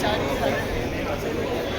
चारी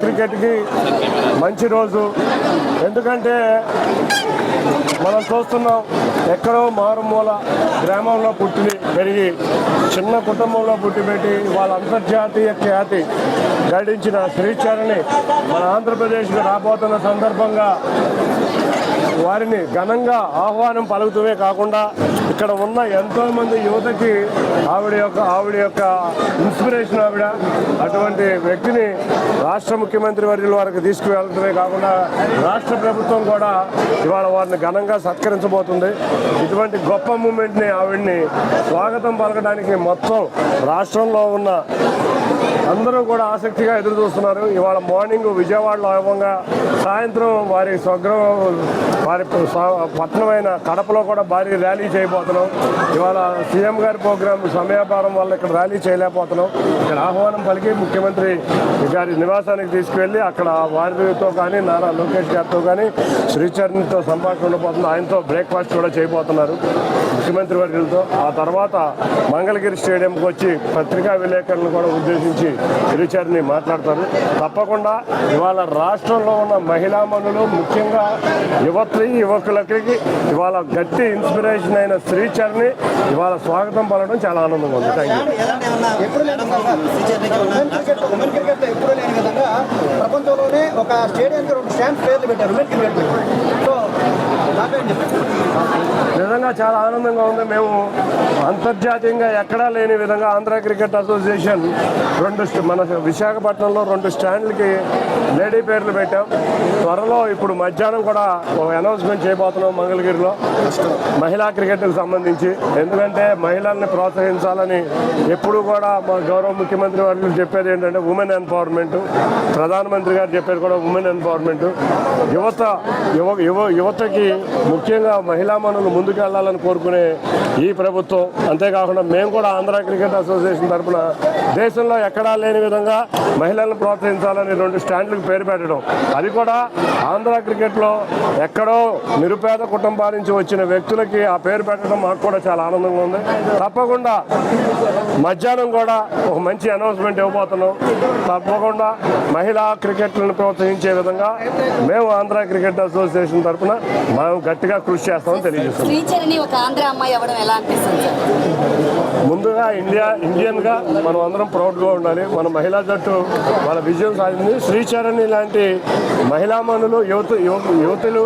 క్రికెట్కి మంచి రోజు. ఎందుకంటే మనం చూస్తున్నాం ఎక్కడో మారుమూల గ్రామంలో పుట్టి పెరిగి చిన్న కుటుంబంలో పుట్టిపెట్టి వాళ్ళ అంతర్జాతీయ ఖ్యాతి గడించిన శ్రీచరణి మన ఆంధ్రప్రదేశ్కి రాబోతున్న సందర్భంగా వారిని ఘనంగా ఆహ్వానం పలుకుతూనే కాకుండా ఇక్కడ ఉన్న ఎంతో మంది యువతకి ఆవిడ యొక్క ఆవిడ యొక్క ఇన్స్పిరేషన్ ఆవిడ అటువంటి వ్యక్తిని రాష్ట్ర ముఖ్యమంత్రి వర్యుల వారికి తీసుకువెళ్ళడమే కాకుండా రాష్ట్ర ప్రభుత్వం కూడా ఇవాళ వారిని ఘనంగా సత్కరించబోతుంది. ఇటువంటి గొప్ప మూమెంట్ని ఆవిడ్ని స్వాగతం పలకడానికి మొత్తం రాష్ట్రంలో ఉన్న అందరూ కూడా ఆసక్తిగా ఎదురు చూస్తున్నారు. ఇవాళ మార్నింగ్ విజయవాడలో అవ్వంగా సాయంత్రం వారి స్వగ్రహం వారి పట్టణమైన కడపలో కూడా భారీ ర్యాలీ చేయబోతున్నాం. ఇవాళ సీఎం గారి ప్రోగ్రాం సమయాభారం వల్ల ఇక్కడ ర్యాలీ చేయలేకపోతున్నాం. ఇక్కడ ఆహ్వానం పలికి ముఖ్యమంత్రి గారి నివాసానికి తీసుకువెళ్ళి అక్కడ వారితో కానీ నారా లోకేష్ గారితో కానీ శ్రీచరణ్తో సంభాషణ ఉండబోతుంది. ఆయనతో బ్రేక్ఫాస్ట్ కూడా చేయబోతున్నారు ముఖ్యమంత్రి వర్గులతో ఆ తర్వాత మంగళగిరి స్టేడియంకి వచ్చి పత్రికా విలేకరులను కూడా ఉద్దేశించి శ్రీచరణి మాట్లాడతారు. తప్పకుండా ఇవాళ రాష్ట్రంలో ఉన్న మహిళా మనులు ముఖ్యంగా యువతి యువకులకి ఇవాళ గట్టి ఇన్స్పిరేషన్ అయిన శ్రీచరణి ఇవాళ స్వాగతం పలకడం చాలా ఆనందంగా ఉంది. థ్యాంక్ యూ ప్రపంచంలోనే ఒక స్టేడియానికి రెండు స్టాంప్స్ పేర్లు పెట్టారు. సో నిజంగా చాలా ఆనందంగా ఉంది. మేము అంతర్జాతీయంగా ఎక్కడా లేని విధంగా ఆంధ్ర క్రికెట్ అసోసియేషన్ రెండు మన విశాఖపట్నంలో రెండు స్టాండ్లకి లేడీ పేర్లు పెట్టాం. త్వరలో ఇప్పుడు మధ్యాహ్నం కూడా ఒక అనౌన్స్మెంట్ చేయబోతున్నాం మంగళగిరిలో. మహిళా క్రికెట్కి సంబంధించి. ఎందుకంటే మహిళల్ని ప్రోత్సహించాలని ఎప్పుడు కూడా మా గౌరవ ముఖ్యమంత్రి వారు చెప్పేది ఏంటంటే ఉమెన్ ఎంపవర్మెంట్. ప్రధానమంత్రి గారు చెప్పేది కూడా ఉమెన్ ఎంపవర్మెంట్. యువత యువ యువ యువతకి ముఖ్యంగా మహిళా మనులు ముందుకెళ్ళాలి. వెళ్ళాలని కోరుకునే ఈ ప్రభుత్వం అంతేకాకుండా మేము కూడా ఆంధ్ర క్రికెట్ అసోసియేషన్ తరఫున దేశంలో ఎక్కడా లేని విధంగా మహిళలను ప్రోత్సహించాలని రెండు స్టాండ్లకు పేరు పెట్టడం. అది కూడా ఆంధ్ర క్రికెట్లో ఎక్కడో నిరుపేద కుటుంబాల నుంచి వచ్చిన వ్యక్తులకి ఆ పేరు పెట్టడం మాకు కూడా చాలా ఆనందంగా ఉంది. తప్పకుండా మధ్యాహ్నం కూడా ఒక మంచి అనౌన్స్మెంట్ ఇవ్వబోతున్నాం. తప్పకుండా మహిళా క్రికెట్లను ప్రోత్సహించే విధంగా మేము ఆంధ్ర క్రికెట్ అసోసియేషన్ తరఫున మేము గట్టిగా కృషి చేస్తామని తెలియజేస్తాం ఎలా అనిపిస్తుంది ముందుగా ఇండియా ఇండియన్గా మనం అందరం ప్రౌడ్గా ఉండాలి. మన మహిళా జట్టు వాళ్ళ విజయం సాధింది శ్రీచరణి లాంటి మహిళామణులు యువత యువతులు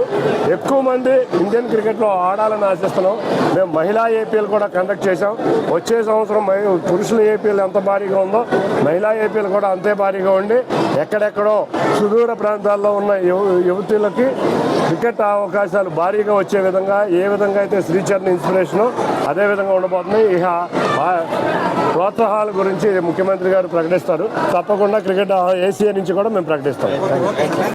ఎక్కువ మంది ఇండియన్ క్రికెట్లో ఆడాలని ఆశిస్తున్నాం. మేము మహిళా ఏపీఎల్ కూడా కండక్ట్ చేశాం. వచ్చే సంవత్సరం పురుషుల ఏపీఎల్ ఎంత భారీగా ఉందో మహిళా ఏపీఎల్ కూడా అంతే భారీగా ఉండి ఎక్కడెక్కడో సుదూర ప్రాంతాల్లో ఉన్న యువ యువతులకి క్రికెట్ అవకాశాలు భారీగా వచ్చే విధంగా ఏ విధంగా అయితే శ్రీచరణ్ ఇన్స్పిరేషను అదే విధంగా ఉండబోతుంది. ఇక ప్రోత్సాహాల గురించి ముఖ్యమంత్రి గారు ప్రకటిస్తారు. తప్పకుండా క్రికెట్ ఏసీఏ నుంచి కూడా మేము ప్రకటిస్తాం.